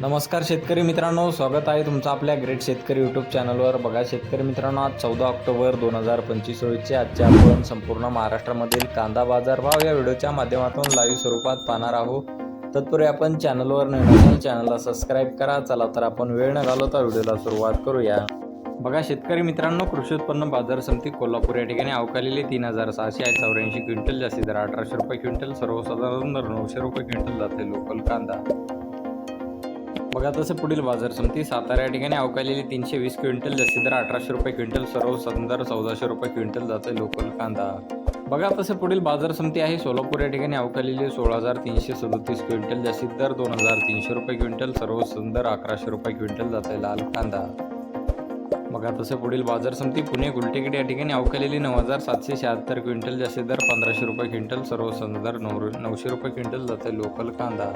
नमस्कार शेतकरी मित्रांनो स्वागत आहे तुमचं आपल्या ग्रेट शेतकरी यूट्यूब चॅनलवर बघा शेतकरी मित्रांनो आज चौदा ऑक्टोबर दोन हजार पंचवीस रोजचे आजचे आपण संपूर्ण महाराष्ट्रामधील कांदा बाजारभाव या व्हिडिओच्या माध्यमातून लाईव्ह स्वरूपात पाहणार आहोत. तत्पूर्वी आपण चॅनलवर नवीन असाल चॅनलला सबस्क्राईब करा. चला तर आपण वेळ न घालवता व्हिडिओला सुरुवात करूया. बघा शेतकरी मित्रांनो कृषी उत्पन्न बाजार समिती कोल्हापूर या ठिकाणी अवकालेली तीन हजार सहाशे आहे. चौऱ्याऐंशी क्विंटल जास्ती दर अठराशे रुपये क्विंटल सर्वसाधारण दर नऊशे रुपये क्विंटल जाते लोकल कांदा. बघा तसं पुढील बाजार समिती सातारा या ठिकाणी अवकालेली तीनशे वीस क्विंटल जास्ती दर अठराशे रुपये क्विंटल सर्व सदर चौदाशे रुपये क्विंटल जाते लोकल कांदा. बघा तसं पुढील बाजार समिती आहे. सोलापूर या ठिकाणी अवकालेली सोळा हजार तीनशे सदतीस क्विंटल जास्तीत दर दोन हजार तीनशे रुपये क्विंटल सर्व सुंदर अकराशे रुपये क्विंटल जाते लाल कांदा. बघा तसं पुढील बाजार समिती पुणे गुलटेकडे या ठिकाणी अवकालेली नऊ हजार सातशे शहात्तर क्विंटल जास्तीत दर पंधराशे रुपये क्विंटल सर्व सुंदर नऊ नऊशे रुपये क्विंटल जाते लोकल कांदा.